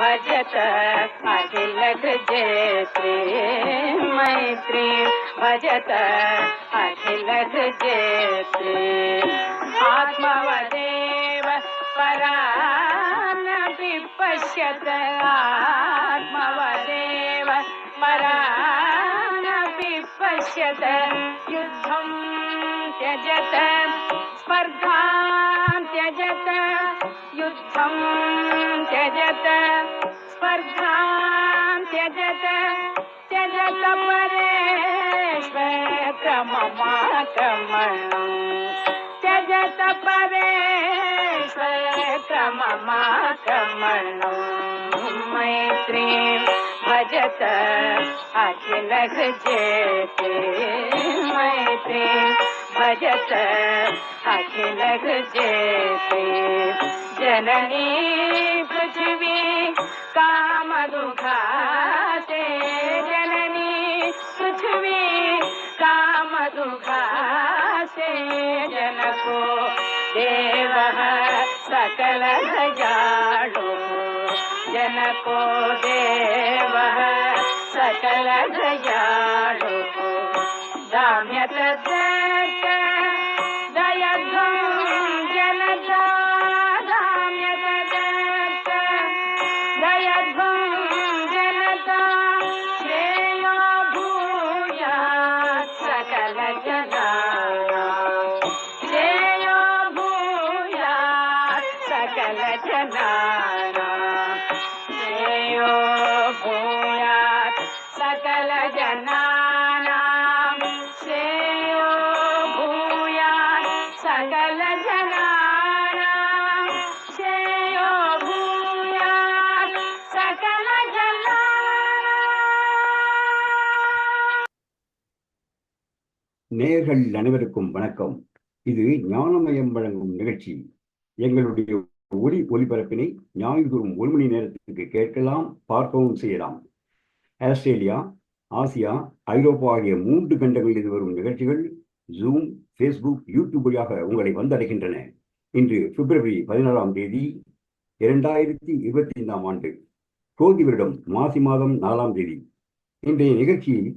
भजत अखिल जयत्री मैत्री भजत अखिल जयत्री आत्मवदेव परानपि पश्यत आत्मवदेव परानपि पश्यत त्यजत स्पर्धां त्यजत स्पर्धां त्यजत त्यजत परेष्वक्रममाक्रमणम् त्यजत परेष्वक्रममाक्रमणम् मैत्रीं, भजत, अखिल जेते मैत्रीं, भजत, अखिल जेते जननी पृथिवी कामदुघाते जननी पृथिवी कामदुघाते जनको देवः सकल दयाळु जनको देवः सकल दयाळु दाम्यत श्रेयो भूयात् सकल जनानाम् श्रेयो भूयात् सकल जनानाम् श्रेयो भूयात् सकल जनानाम् நேயர்கள் அனைவருக்கும் வணக்கம் இது ஞானமயம் வழங்கும் நிகழ்ச்சி எங்களுடைய ஒளி ஒலிபரப்பினை ஞாயிறுதோறும் ஒரு மணி நேரத்துக்கு கேட்கலாம் பார்க்கவும் செய்யலாம். ஆஸ்திரேலியா ஆசியா ஐரோப்பா ஆகிய மூன்று கண்டங்களில் வரும் நிகழ்ச்சிகள் ஜூம் ஃபேஸ்புக் யூடியூப் வழியாக உங்களை வந்தடைகின்றன. இன்று பிப்ரவரி பதினாறாம் தேதி இரண்டாயிரத்தி இருபத்தி ஐந்தாம் ஆண்டு கோதி வருடம் மாசி மாதம் நாலாம் தேதி. இன்றைய நிகழ்ச்சியில்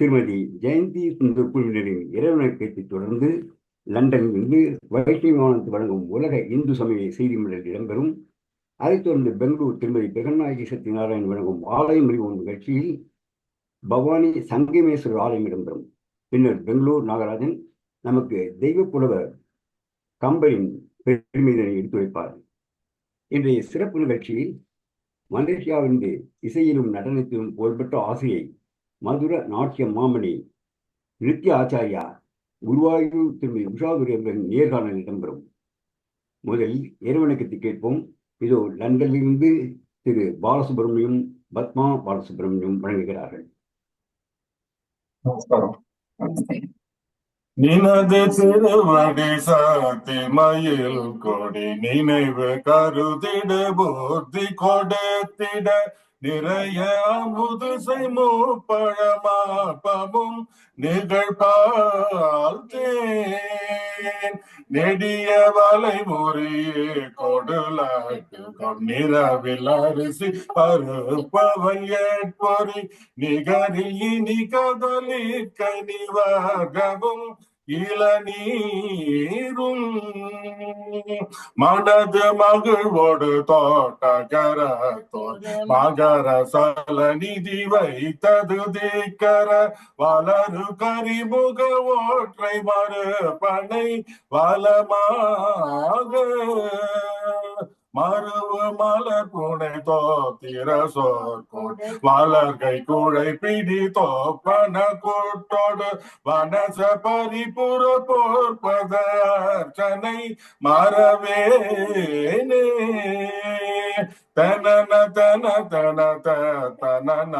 திருமதி ஜெயந்தி சுந்தர் குழுவினரின் இறைவனை இறைவணக்கத்தை தொடர்ந்து லண்டனிலிருந்து வைஷ்ணவானத்து வழங்கும் உலக இந்து சமய செய்தி மலர் இடம்பெறும் அதைத் தொடர்ந்து பெங்களூர் திருமதி பிரகநாயகி சத்யநாராயண் வழங்கும் ஆலயம் அறிவோம் நிகழ்ச்சியில் பவானி சங்கமேஸ்வரர் ஆலயம் இடம்பெறும். பின்னர் பெங்களூர் நாகராஜன் நமக்கு தெய்வ புலவர் கம்பரின் பெருமிதனை எடுத்து வைப்பார். இன்றைய சிறப்பு நிகழ்ச்சியில் மலேசியாவிலிருந்து இசையிலும் நடனத்திலும் புகழ்பெற்ற ஆசிரியை மதுர நாட்டிய மாமணி நித்ய ஆச்சாரியா குருவாயூர் திருமதி உஷாதுரி அவர்களின் நேர்காணல் இடம்பெறும். முதலில் இறைவணக்கத்தை கேட்போம். இதோ லண்டனிலிருந்து திரு பாலசுப்ரமணியம் பத்மா பாலசுப்ரமணியம் வழங்குகிறார்கள். நமஸ்காரம். நினது திருவடி சாத்தி மயில் கொடி நினைவு கருதிட போதி கொடுத்திட நிறைய அமுது செய்மூப்பழமாப்பமும் நிகழ்பால் தேன். நெடிய வலை முறியே கொடுலாட்டு நிறவில் அரிசி பருப்பவன் ஏற்பொறி நிகரில் இனி கதலி கனிவாகவும் இளநீரும் மனது மகிழ்வோடு தோட்டகர மகர சல நிதி வைத்தது தீக்கர வளரு கரிமுக ஓற்றை மறுபனை வளமாக. மருவு மலர் புனை தோத்திர சோர்கோடு வளர்கை குழை பிடி தோப்பன கூட்டோடு வனச பரிபுற போர்ப்பத அர்ச்சனை மறவேனே தனன தன தன தன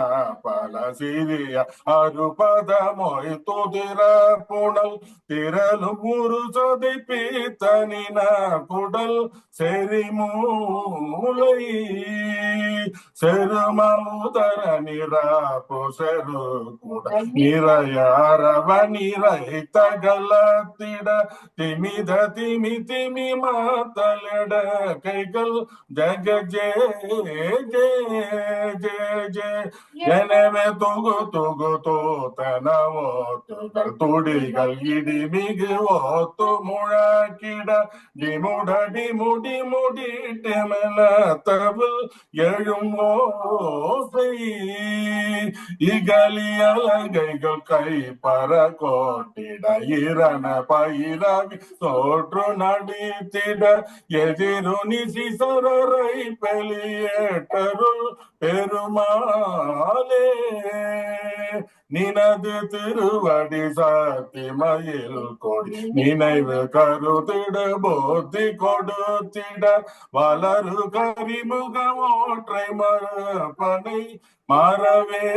பல சிறிய அறுபதமொய் துதிர புனல். திரளும் ஒரு சதை பீத்தனின குடல் செறிமூ மூளை செருமவுதர நிராப்பு செரு குட நிறைய அரவ நிறை தகலத்திட திமித திமி திமி மாத்தலிட கைகள் ஜக ஜே ஜே ஜே ஜே எனவே தொகு தொகு தோத்தன ஓத்துகள் துடிகள் இடி மிகு ஓத்து முழக்கிட டிமுட டிமுடி முடிட்டு மேல தவில் எழும் ஓசை. இகலி அலகைகள் கை பர கோட்டிட இரண பயிரவி சோற்று நடித்திட எதிரு நிசிசரரை பெலியேட்டருள் பெருமாளே. நினது திருவடி சாத்திமயில் கொடி நினைவு கருத்திட போத்தி கொடுத்திட வளரு கரிமுக ஓற்றை மரப்பனை மறவே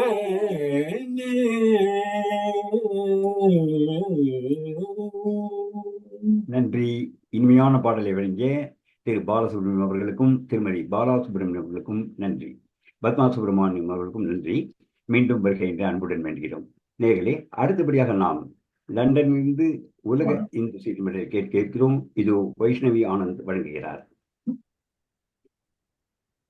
நீ. நன்றி. இனிமையான பாடலை வழங்கிய திரு பாலசுப்ரமணியம் அவர்களுக்கும் திருமதி பாலசுப்ரமணியம் அவர்களுக்கும் நன்றி. பத்மா சுப்பிரமணியம் அவர்களுக்கும் நன்றி. மீண்டும் வருகை என்று அன்புடன் வேண்டுகிறோம். நேர்களே அடுத்தபடியாக நாம் லண்டனிலிருந்து உலக இந்து செய்தி கேட்க இருக்கிறோம் இது வைஷ்ணவி ஆனந்த் வழங்குகிறார்.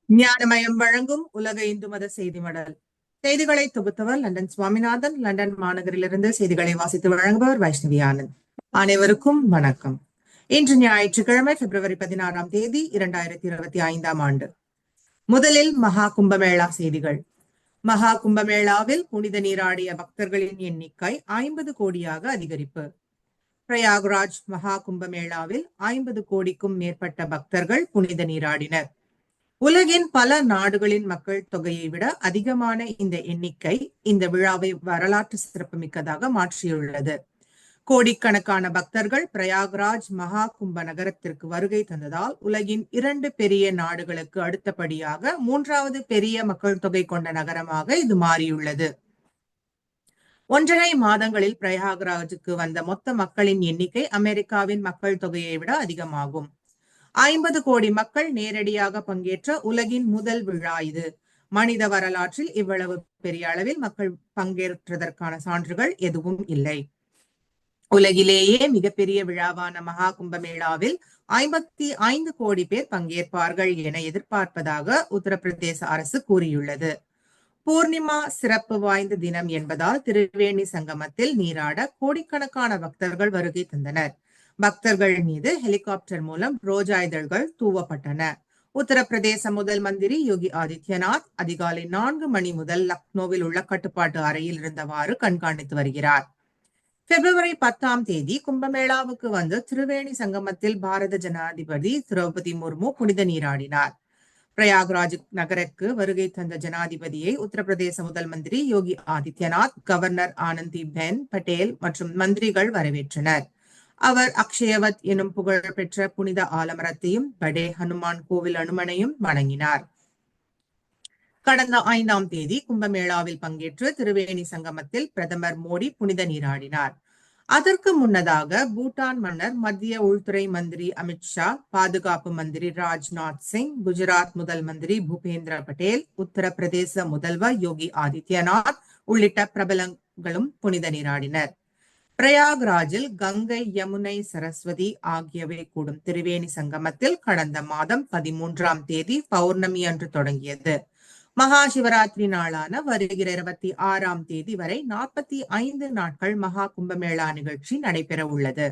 ஞானமயம் வழங்கும் உலக இந்து மத செய்தி மடல். செய்திகளை தொகுத்தவர் லண்டன் சுவாமிநாதன். லண்டன் மாநகரிலிருந்து செய்திகளை வாசித்து வழங்குபவர் வைஷ்ணவி ஆனந்த். அனைவருக்கும் வணக்கம். இன்று ஞாயிற்றுக்கிழமை பிப்ரவரி பதினாறாம் தேதி இரண்டாயிரத்தி இருபத்தி ஐந்தாம் ஆண்டு. முதலில் மகா கும்பமேளா செய்திகள். மகா கும்பமேளாவில் புனித நீராடிய பக்தர்களின் எண்ணிக்கை ஐம்பது கோடியாக அதிகரிப்பு. பிரயாக்ராஜ் மகா கும்பமேளாவில் ஐம்பது கோடிக்கும் மேற்பட்ட பக்தர்கள் புனித நீராடினர். உலகின் பல நாடுகளின் மக்கள் தொகையை விட அதிகமான இந்த எண்ணிக்கை இந்த விழாவை வரலாற்று சிறப்புமிக்கதாக மாற்றியுள்ளது. கோடிக்கணக்கான பக்தர்கள் பிரயாக்ராஜ் மகா கும்ப நகரத்திற்கு வருகை தந்ததால் உலகின் இரண்டு பெரிய நாடுகளுக்கு அடுத்தபடியாக மூன்றாவது பெரிய மக்கள் தொகை கொண்ட நகரமாக இது மாறியுள்ளது. ஒன்றரை மாதங்களில் பிரயாக்ராஜுக்கு வந்த மொத்த மக்களின் எண்ணிக்கை அமெரிக்காவின் மக்கள் தொகையை விட அதிகமாகும். ஐம்பது கோடி மக்கள் நேரடியாக பங்கேற்ற உலகின் முதல் விழா இது. மனித வரலாற்றில் இவ்வளவு பெரிய அளவில் மக்கள் பங்கேற்றதற்கான சான்றுகள் எதுவும் இல்லை. உலகிலேயே மிகப்பெரிய விழாவான மகா கும்பமேளாவில் ஐம்பத்தி ஐந்து கோடி பேர் பங்கேற்பார்கள் என எதிர்பார்ப்பதாக உத்தரப்பிரதேச அரசு கூறியுள்ளது. பூர்ணிமா சிறப்பு வாய்ந்த தினம் என்பதால் திருவேணி சங்கமத்தில் நீராட கோடிக்கணக்கான பக்தர்கள் வருகை தந்தனர். பக்தர்கள் மீது ஹெலிகாப்டர் மூலம் ரோஜா இதழ்கள் தூவப்பட்டன. உத்தரப்பிரதேச முதல் மந்திரி யோகி ஆதித்யநாத் அதிகாலை நான்கு மணி முதல் லக்னோவில் உள்ள கட்டுப்பாட்டு அறையில் இருந்தவாறு கண்காணித்து வருகிறார். பிப்ரவரி பத்தாம் தேதி கும்பமேளாவுக்கு வந்து திருவேணி சங்கமத்தில் பாரத ஜனாதிபதி திரௌபதி முர்மு புனித நீராடினார். பிரயாக்ராஜ் நகருக்கு வருகை தந்த ஜனாதிபதியை உத்தரப்பிரதேச முதல் மந்திரி யோகி ஆதித்யநாத் கவர்னர் ஆனந்தி பென் பட்டேல் மற்றும் மந்திரிகள் வரவேற்றனர். அவர் அக்ஷயவத் எனும் புகழ்பெற்ற புனித ஆலமரத்தையும் படே ஹனுமான் கோவில் அனுமனையும் வணங்கினார். கடந்த ஐந்தாம் தேதி கும்பமேளாவில் பங்கேற்று திருவேணி சங்கமத்தில் பிரதமர் மோடி புனித நீராடினார். அதற்கு முன்னதாக பூட்டான் மன்னர் மத்திய உள்துறை மந்திரி அமித்ஷா பாதுகாப்பு மந்திரி ராஜ்நாத் சிங் குஜராத் முதல் மந்திரி பூபேந்திர பட்டேல் உத்தரப்பிரதேச முதல்வர் யோகி ஆதித்யநாத் உள்ளிட்ட பிரபலங்களும் புனித நீராடினர். பிரயாக்ராஜில் கங்கை யமுனை சரஸ்வதி ஆகியவை கூடும் திரிவேணி சங்கமத்தில் கடந்த மாதம் பதிமூன்றாம் தேதி பௌர்ணமி அன்று தொடங்கியது. மகா சிவராத்திரி நாளான வருகிற இருபத்தி ஆறாம் தேதி வரை நாற்பத்தி ஐந்து நாட்கள் மகா கும்பமேளா நிகழ்ச்சி நடைபெற உள்ளது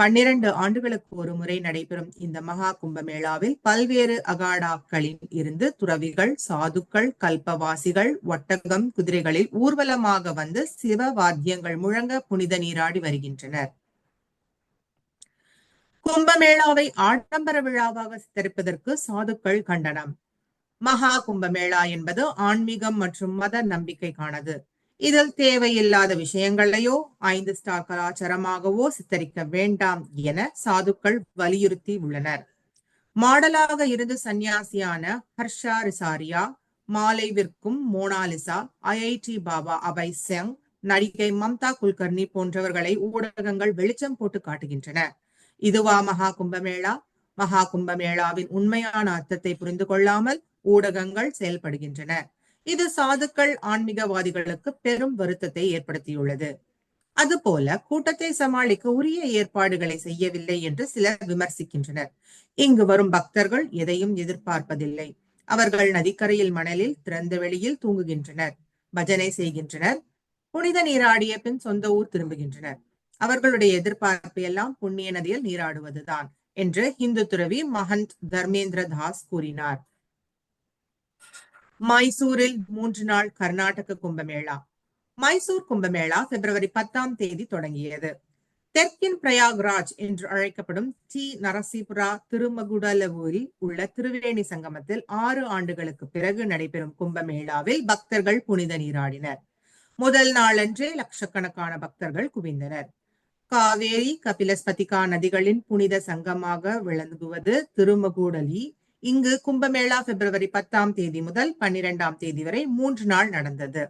பன்னிரண்டு ஆண்டுகளுக்கு ஒரு முறை நடைபெறும் இந்த மகா கும்பமேளாவில் பல்வேறு அகாடாக்களில் இருந்து துறவிகள் சாதுக்கள் கல்பவாசிகள் ஒட்டகம் குதிரைகளில் ஊர்வலமாக வந்து சிவ வாத்தியங்கள் முழங்க புனித நீராடி வருகின்றனர். கும்பமேளாவை ஆடம்பர விழாவாக சித்தரிப்பதற்கு சாதுக்கள் கண்டனம். மகா கும்பமேளா என்பது ஆன்மீகம் மற்றும் மத நம்பிக்கைக்கானது. இதில் தேவையில்லாத விஷயங்களையோ ஐந்து ஸ்டார் கலாச்சாரமாகவோ சித்தரிக்க வேண்டாம் என சாதுக்கள் வலியுறுத்தி உள்ளனர். மாடலாக இருந்து சன்னியாசியான ஹர்ஷா ரிசாரியா மாலைவிற்கும் மோனாலிசா ஐஐடி பாபா அபய் செங் நடிகை மம்தா குல்கர்னி போன்றவர்களை ஊடகங்கள் வெளிச்சம் போட்டு காட்டுகின்றன. இதுவா மகா கும்பமேளா? மகா கும்பமேளாவின் உண்மையான அர்த்தத்தை புரிந்து கொள்ளாமல் ஊடகங்கள் செயல்படுகின்றன. இது சாதுக்கள் ஆன்மீகவாதிகளுக்கு பெரும் வருத்தத்தை ஏற்படுத்தியுள்ளது. அதுபோல கூட்டத்தை சமாளிக்க உரிய ஏற்பாடுகளை செய்யவில்லை என்று சிலர் விமர்சிக்கின்றனர். இங்கு வரும் பக்தர்கள் எதையும் எதிர்பார்ப்பதில்லை. அவர்கள் நதிக்கரையில் மணலில் திறந்த வெளியில் தூங்குகின்றனர். பஜனை செய்கின்றனர். புனித நீராடிய பின் சொந்த ஊர் திரும்புகின்றனர். அவர்களுடைய எதிர்பார்ப்பு எல்லாம் புண்ணிய நதியில் நீராடுவதுதான் என்று இந்து துறவி மகந்த் தர்மேந்திர தாஸ் கூறினார். மைசூரில் மூன்று நாள் கர்நாடக கும்பமேளா. மைசூர் கும்பமேளா பிப்ரவரி பத்தாம் தேதி தொடங்கியது. தெற்கின் பிரயாக்ராஜ் என்று அழைக்கப்படும் டி. நரசிபுரா திருமகுடலவூரில் உள்ள திருவேணி சங்கமத்தில் ஆறு ஆண்டுகளுக்கு பிறகு நடைபெறும் கும்பமேளாவில் பக்தர்கள் புனித நீராடினர். முதல் நாளன்றே லட்சக்கணக்கான பக்தர்கள் குவிந்தனர். காவேரி கபிலஸ்பதிகா நதிகளின் புனித சங்கமாக விளங்குவது திருமகூடலி இங்கு கும்பமேளா பிப்ரவரி பத்தாம் தேதி முதல் பன்னிரெண்டாம் தேதி வரை மூன்று நாள் நடந்தது.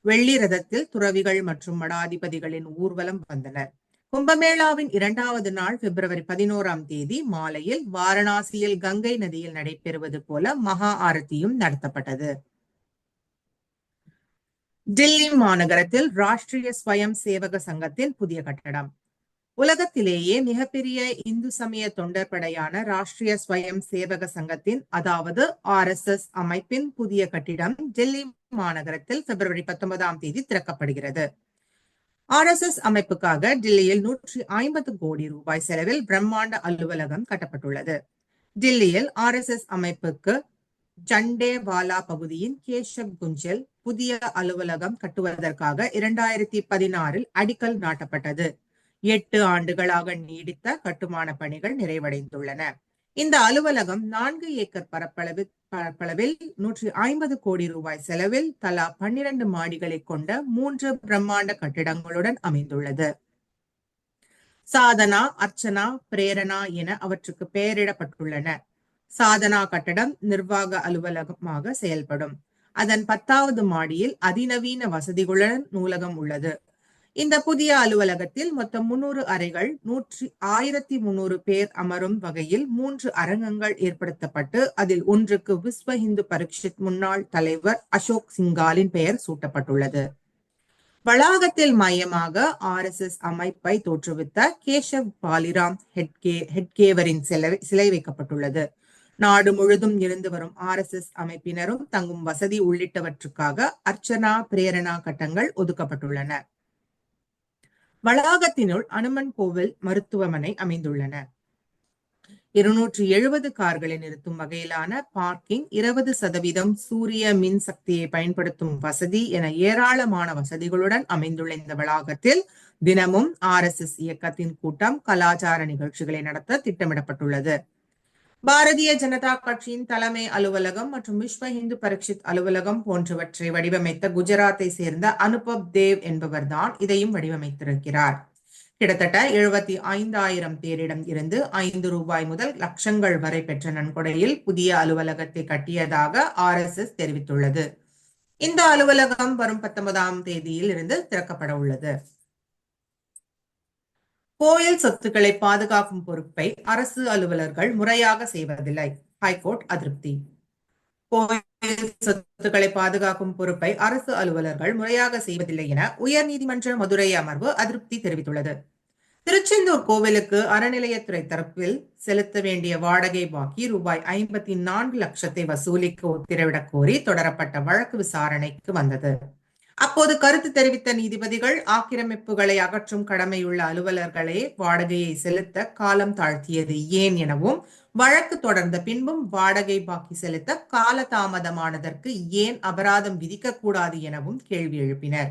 வெள்ளி ரதத்தில் துறவிகள் மற்றும் மடாதிபதிகளின் ஊர்வலம் வந்தனர் கும்பமேளாவின் இரண்டாவது நாள் பிப்ரவரி பதினோராம் தேதி மாலையில் வாரணாசியில் கங்கை நதியில் நடைபெறுவது போல மகா ஆரத்தியும் நடத்தப்பட்டது. டில்லி மாநகரத்தில் ராஷ்டிரிய ஸ்வயம் சேவக சங்கத்தின் புதிய கட்டடம். உலகத்திலேயே மிகப்பெரிய இந்து சமய தொண்டர் படையான ராஷ்டிரிய ஸ்வயம் சேவக சங்கத்தின் அதாவது ஆர் எஸ் எஸ் அமைப்பின் புதிய கட்டிடம் டெல்லி மாநகரத்தில் பிப்ரவரி பத்தொன்பதாம் தேதி திறக்கப்படுகிறது. ஆர் எஸ் எஸ் அமைப்புக்காக டெல்லியில் நூற்றி ஐம்பது கோடி ரூபாய் செலவில் பிரம்மாண்ட அலுவலகம் கட்டப்பட்டுள்ளது. டெல்லியில் ஆர் எஸ் எஸ் அமைப்புக்கு ஜண்டேவாலா பகுதியின் கேஷப் குஞ்சல் புதிய அலுவலகம் கட்டுவதற்காக இரண்டாயிரத்தி பதினாறில் அடிக்கல் நாட்டப்பட்டது. எட்டு ஆண்டுகளாக நீடித்த கட்டுமான பணிகள் நிறைவடைந்துள்ளன. இந்த அலுவலகம் நான்கு ஏக்கர் பரப்பளவு பரப்பளவில் நூற்றி ஐம்பது கோடி ரூபாய் செலவில் தலா பன்னிரண்டு மாடிகளை கொண்ட மூன்று பிரம்மாண்ட கட்டிடங்களுடன் அமைந்துள்ளது. சாதனா அர்ச்சனா பிரேரணா என அவற்றுக்கு பெயரிடப்பட்டுள்ளன. சாதனா கட்டடம் நிர்வாக அலுவலகமாக செயல்படும். அதன் பத்தாவது மாடியில் அதிநவீன வசதிகளுடன் நூலகம் உள்ளது. இந்த புதிய அலுவலகத்தில் மொத்தம் முன்னூறு அறைகள் நூற்றி ஆயிரத்தி முன்னூறு பேர் அமரும் வகையில் மூன்று அரங்கங்கள் ஏற்படுத்தப்பட்டு அதில் ஒன்றுக்கு விஸ்வ இந்து பரிஷத் முன்னாள் தலைவர் அசோக் சிங்காலின் பெயர் சூட்டப்பட்டுள்ளது. வளாகத்தில் மையமாக ஆர் எஸ் எஸ் அமைப்பை தோற்றுவித்த கேஷவ் பாலிராம் ஹெட்கே ஹெட்கேவரின் சிலை சிலை வைக்கப்பட்டுள்ளது. நாடு முழுதும் இருந்து வரும் ஆர் எஸ் எஸ் அமைப்பினரும் தங்கும் வசதி உள்ளிட்டவற்றுக்காக அர்ச்சனா பிரேரணா கட்டங்கள் ஒதுக்கப்பட்டுள்ளன. வளாகத்தினுள் அனுமன் கோவில் மருத்துவமனை அமைந்துள்ளன. இருநூற்றி எழுபது கார்களை நிறுத்தும் வகையிலான பார்க்கிங் இருபது சதவீதம் சூரிய மின் சக்தியை பயன்படுத்தும் வசதி என ஏராளமான வசதிகளுடன் அமைந்துள்ள இந்த வளாகத்தில் தினமும் ஆர் எஸ் எஸ் இயக்கத்தின் கூட்டம் கலாச்சார நிகழ்ச்சிகளை நடத்த திட்டமிடப்பட்டுள்ளது. பாரதிய ஜனதா கட்சியின் தலைமை அலுவலகம் மற்றும் விஸ்வ இந்து பரிஷித் அலுவலகம் போன்றவற்றை வடிவமைத்த குஜராத்தை சேர்ந்த அனுபப் தேவ் என்பவர்தான் இதையும் வடிவமைத்திருக்கிறார். கிட்டத்தட்ட எழுபத்தி ஐந்தாயிரம் பேரிடம் இருந்து ஐந்து ரூபாய் முதல் லட்சங்கள் வரை பெற்ற நன்கொடையில் புதிய அலுவலகத்தை கட்டியதாக ஆர் எஸ் எஸ் தெரிவித்துள்ளது. இந்த அலுவலகம் வரும் பத்தொன்பதாம் தேதியில் இருந்து திறக்கப்பட உள்ளது. கோயில் சொத்துக்களை பாதுகாக்கும் பொறுப்பை அரசு அலுவலர்கள் முறையாக செய்வதில்லை. ஹைகோர்ட் அதிருப்தி. கோயில் சொத்துக்களை பாதுகாக்கும் பொறுப்பை அரசு அலுவலர்கள் முறையாக செய்வதில்லை என உயர்நீதிமன்ற மதுரை அமர்வு அதிருப்தி தெரிவித்துள்ளது. திருச்செந்தூர் கோவிலுக்கு அறநிலையத்துறை தரப்பில் செலுத்த வேண்டிய வாடகை பாக்கி ரூபாய் ஐம்பத்தி நான்கு லட்சத்தை வசூலிக்க உத்தரவிடக் கோரி தொடரப்பட்ட வழக்கு விசாரணைக்கு வந்தது. அப்போது கருத்து தெரிவித்த நீதிபதிகள் ஆக்கிரமிப்புகளை அகற்றும் கடமையுள்ள அலுவலர்களே வாடகையை செலுத்த காலம் தாழ்த்தியது ஏன் எனவும் வழக்கு தொடர்ந்த பின்பும் வாடகை பாக்கி செலுத்த கால தாமதமானதற்கு ஏன் அபராதம் விதிக்கக்கூடாது எனவும் கேள்வி எழுப்பினர்.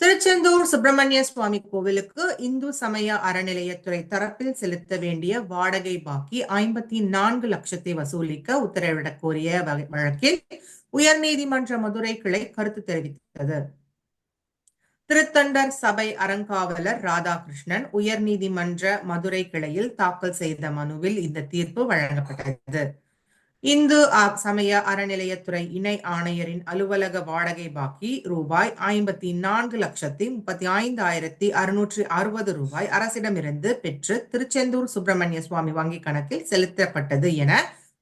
திருச்செந்தூர் சுப்பிரமணிய சுவாமி கோவிலுக்கு இந்து சமய அறநிலையத்துறை தரப்பில் செலுத்த வேண்டிய வாடகை பாக்கி ஐம்பத்தி நான்கு லட்சத்தை வசூலிக்க உத்தரவிடக் கோரிய வழக்கில் உயர்நீதிமன்ற மதுரை கிளை கருத்து தெரிவித்தது. திருத்தண்டர் சபை அறங்காவலர் ராதாகிருஷ்ணன் உயர்நீதிமன்ற மதுரை கிளையில் தாக்கல் செய்த மனுவில் இந்த தீர்ப்பு வழங்கப்பட்டது. இந்து சமய அறநிலையத்துறை இணை ஆணையரின் அலுவலக வாடகை பாக்கி ரூபாய் ஐம்பத்தி நான்கு லட்சத்தி முப்பத்தி ஐந்தாயிரத்தி அறுநூற்றி அறுபது ரூபாய் அரசிடமிருந்து பெற்று திருச்செந்தூர் சுப்பிரமணிய சுவாமி வங்கி கணக்கில் செலுத்தப்பட்டது என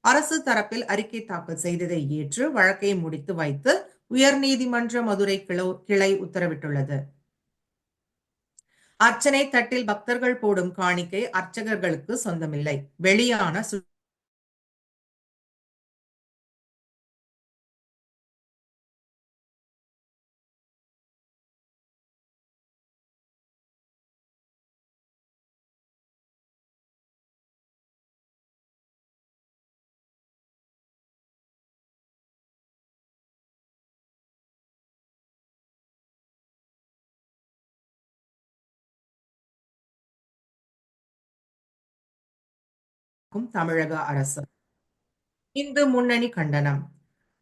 அரசு தரப்பில் அறிக்கை தாக்கல் செய்ததை ஏற்று வழக்கை முடித்து வைத்து உயர்நீதிமன்ற மதுரை கிளோ- கிளை உத்தரவிட்டுள்ளது. அர்ச்சனை தட்டில் பக்தர்கள் போடும் காணிக்கை அர்ச்சகர்களுக்கு சொந்தமில்லை. வெளியான சு- தமிழக அரசு. இந்து முன்னணி கண்டனம்.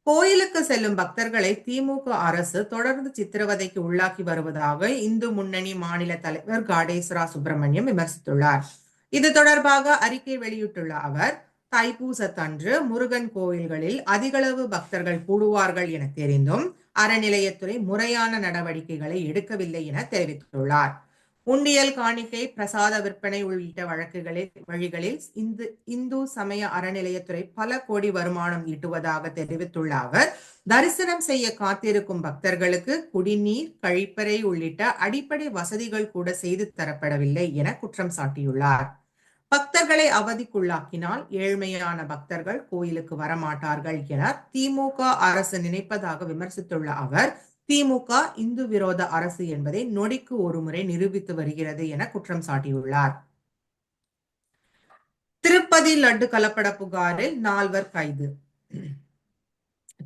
கோயிலுக்கு செல்லும் பக்தர்களை திமுக அரசு தொடர்ந்து சித்திரவதைக்கு உள்ளாக்கி வருவதாக இந்து முன்னணி மாநில தலைவர் காடேஸ்வரா சுப்பிரமணியம் விமர்சித்துள்ளார். இது தொடர்பாக அறிக்கை வெளியிட்டுள்ள அவர் தைப்பூசத்தன்று முருகன் கோயில்களில் அதிகளவு பக்தர்கள் கூடுவார்கள் என தெரிந்தும் அறநிலையத்துறை முறையான நடவடிக்கைகளை எடுக்கவில்லை என தெரிவித்துள்ளார். உண்டியல் காணிக்கை பிரசாத விற்பனை உள்ளிட்ட வழக்குகளில் வழிகளில் இந்து இந்து சமய அறநிலையத்துறை பல கோடி வருமானம் ஈட்டுவதாக தெரிவித்துள்ள அவர் தரிசனம் செய்ய காத்திருக்கும் பக்தர்களுக்கு குடிநீர் கழிப்பறை உள்ளிட்ட அடிப்படை வசதிகள் கூட செய்து தரப்படவில்லை என குற்றம் சாட்டியுள்ளார். பக்தர்களை அவதிக்குள்ளாக்கினால் ஏழ்மையான பக்தர்கள் கோயிலுக்கு வரமாட்டார்கள் என திமுக அரசு நினைப்பதாக விமர்சித்துள்ள அவர் திமுக இந்து விரோத அரசு என்பதை நொடிக்கு ஒருமுறை நிரூபித்து வருகிறது என குற்றம் சாட்டியுள்ளார். திருப்பதி லட்டு கலப்பட புகாரில் நால்வர் கைது.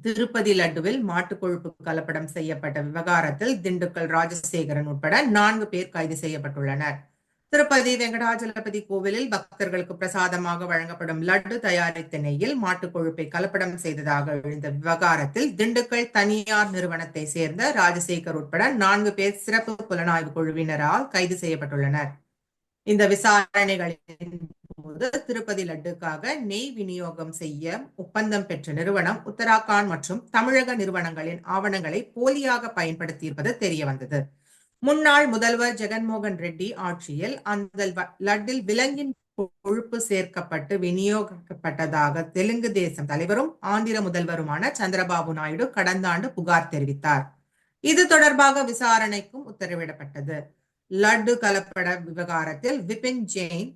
திருப்பதி லட்டுவில் மாட்டுக் கொழுப்பு கலப்படம் செய்யப்பட்ட விவகாரத்தில் திண்டுக்கல் ராஜசேகரன் உட்பட நான்கு பேர் கைது செய்யப்பட்டுள்ளனர். திருப்பதி வெங்கடாஜலபதி கோவிலில் பக்தர்களுக்கு பிரசாதமாக வழங்கப்படும் லட்டு தயாரித்த நெய்யில் மாட்டுக் கொழுப்பை கலப்படம் செய்ததாக எழுந்த விவகாரத்தில் திண்டுக்கல் தனியார் நிறுவனத்தை சேர்ந்த ராஜசேகர் உட்பட நான்கு பேர் சிறப்பு புலனாய்வு குழுவினரால் கைது செய்யப்பட்டுள்ளனர். இந்த விசாரணைகளின் போது திருப்பதி லட்டுக்காக நெய் விநியோகம் செய்ய ஒப்பந்தம் பெற்ற நிறுவனம் உத்தராகண்ட் மற்றும் தமிழக நிறுவனங்களின் ஆவணங்களை போலியாக பயன்படுத்தியிருப்பது தெரிய வந்தது முன்னாள் முதல்வர் ஜெகன்மோகன் ரெட்டி ஆட்சியில் அந்த லட்டில் விலங்கின் கொழுப்பு சேர்க்கப்பட்டு விநியோகிக்கப்பட்டதாக தெலுங்கு தேசம் தலைவரும் ஆந்திர முதல்வருமான சந்திரபாபு நாயுடு கடந்த ஆண்டு புகார் தெரிவித்தார். இது தொடர்பாக விசாரணைக்கும் உத்தரவிடப்பட்டது. லட்டு கலப்பட விவகாரத்தில் விபின் ஜெயின்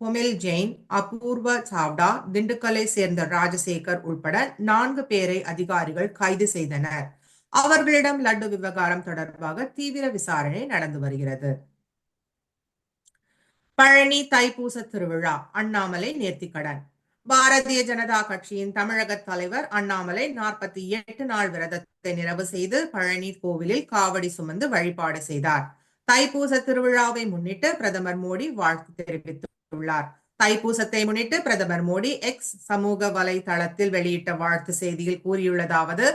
பொமில் ஜெயின் அபூர்வ சாவ்டா திண்டுக்கலை சேர்ந்த ராஜசேகர் உட்பட நான்கு பேரை அதிகாரிகள் கைது செய்தனர். அவர்களிடம் லட்டு விவகாரம் தொடர்பாக தீவிர விசாரணை நடந்து வருகிறது. பழனி தைப்பூச திருவிழா அண்ணாமலை நேர்த்திக்கடன். பாரதிய ஜனதா கட்சியின் தமிழக தலைவர் அண்ணாமலை நாற்பத்தி எட்டு நாள் விரதத்தை நிறைவு செய்து பழனி கோவிலில் காவடி சுமந்து வழிபாடு செய்தார். தைப்பூச திருவிழாவை முன்னிட்டு பிரதமர் மோடி வாழ்த்து தெரிவித்துள்ளார். தைப்பூசத்தை முன்னிட்டு பிரதமர் மோடி எக்ஸ் சமூக வலைதளத்தில் வெளியிட்ட வாழ்த்து செய்தியில் கூறியுள்ளதாவது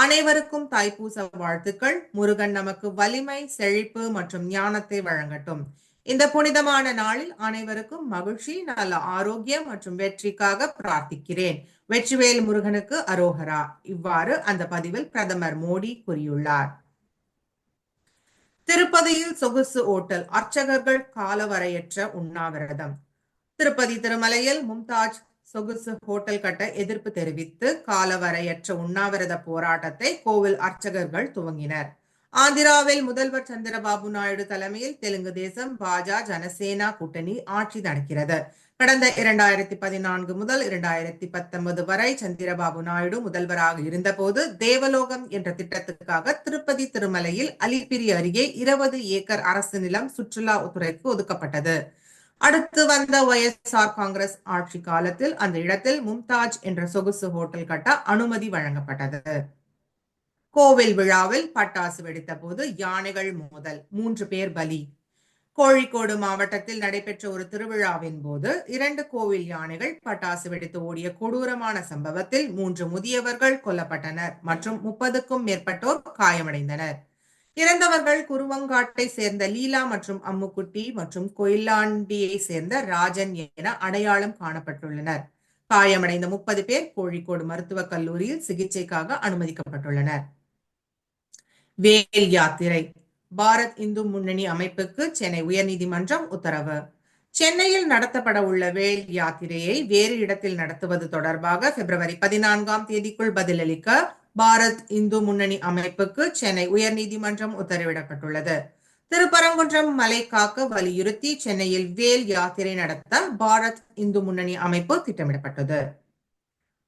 அனைவருக்கும் தாய்ப்பூச வாழ்த்துக்கள். முருகன் நமக்கு வலிமை செழிப்பு மற்றும் ஞானத்தை வழங்கட்டும். இந்த புனிதமான நாளில் அனைவருக்கும் மகிழ்ச்சி நல்ல ஆரோக்கியம் மற்றும் வெற்றிக்காக பிரார்த்திக்கிறேன். வெற்றிவேல் முருகனுக்கு அரோகரா. இவ்வாறு அந்த பதிவில் பிரதமர் மோடி கூறியுள்ளார். திருப்பதியில் சொகுசு ஓட்டல் அர்ச்சகர்கள் காலவரையற்ற உண்ணாவிரதம். திருப்பதி திருமலையில் மும்தாஜ் சொகுசு ஹோட்டல் கட்ட எதிர்ப்பு தெரிவித்து காலவரையற்ற உண்ணாவிரத போராட்டத்தை கோவில் அர்ச்சகர்கள் துவங்கினர். ஆந்திராவில் முதல்வர் சந்திரபாபு நாயுடு தலைமையில் தெலுங்கு தேசம் பாஜ ஜனசேனா கூட்டணி ஆட்சி நடக்கிறது. கடந்த இரண்டாயிரத்தி பதினான்கு முதல் இரண்டாயிரத்தி பத்தொன்பது வரை சந்திரபாபு நாயுடு முதல்வராக இருந்தபோது தேவலோகம் என்ற திட்டத்துக்காக திருப்பதி திருமலையில் அலிப்பிரி அருகே இருபது ஏக்கர் அரசு நிலம் சுற்றுலா துறைக்கு ஒதுக்கப்பட்டது. அடுத்து வந்த ஒய்எஸ்ஆர் காங்கிரஸ் ஆட்சி காலத்தில் அந்த இடத்தில் மும்தாஜ் என்ற சொகுசு ஹோட்டல் கட்ட அனுமதி வழங்கப்பட்டது. கோவில் விழாவில் பட்டாசு வெடித்த போது யானைகள் மோதல் மூன்று பேர் பலி. கோழிக்கோடு மாவட்டத்தில் நடைபெற்ற ஒரு திருவிழாவின் போது இரண்டு கோவில் யானைகள் பட்டாசு வெடித்து ஓடிய கொடூரமான சம்பவத்தில் மூன்று முதியவர்கள் கொல்லப்பட்டனர் மற்றும் முப்பதுக்கும் மேற்பட்டோர் காயமடைந்தனர். இறந்தவர்கள் குருவங்காட்டை சேர்ந்த லீலா மற்றும் அம்முக்குட்டி மற்றும் கொயிலாண்டியை சேர்ந்த ராஜன் என அடையாளம் காணப்பட்டுள்ளனர். காயமடைந்த முப்பது பேர் கோழிக்கோடு மருத்துவக் கல்லூரியில் சிகிச்சைக்காக அனுமதிக்கப்பட்டுள்ளனர். வேல் யாத்திரை. பாரத் இந்து முன்னணி அமைப்புக்கு சென்னை உயர்நீதிமன்றம் உத்தரவு. சென்னையில் நடத்தப்பட உள்ள வேல் யாத்திரையை வேறு இடத்தில் நடத்துவது தொடர்பாக பிப்ரவரி பதினான்காம் தேதிக்குள் பதிலளிக்க பாரத் இந்து முன்னணி அமைப்புக்கு சென்னை உயர்நீதிமன்றம் உத்தரவிடப்பட்டுள்ளது. திருப்பரங்குன்றம் மலை காக்க வலியுறுத்தி சென்னையில் வேல் யாத்திரை நடத்த பாரத் இந்து முன்னணி அமைப்பு திட்டமிடப்பட்டது.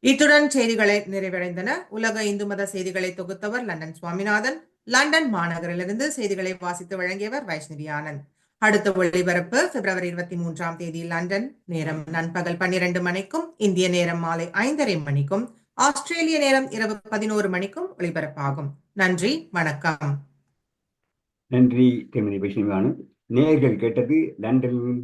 இத்துடன் செய்திகளை நிறைவடைந்தன. உலக இந்து மத செய்திகளை தொகுத்தவர் லண்டன் சுவாமிநாதன். லண்டன் மாநகரிலிருந்து செய்திகளை வாசித்து வழங்கியவர் வைஷ்ணவி ஆனந்த். அடுத்த ஒளிபரப்பு பிப்ரவரி இருபத்தி மூன்றாம் தேதி லண்டன். நேரம் நண்பகல் பன்னிரண்டு மணிக்கும் இந்திய நேரம் மாலை ஐந்தரை மணிக்கும். ஆஸ்திரேலிய நேரம் இரவு பதினோரு மணிக்கும் ஒளிபரப்பாகும். நன்றி வணக்கம். நன்றி திருமதி நேர்கள் நேயர்கள் கேட்டது லண்டனிலிருந்து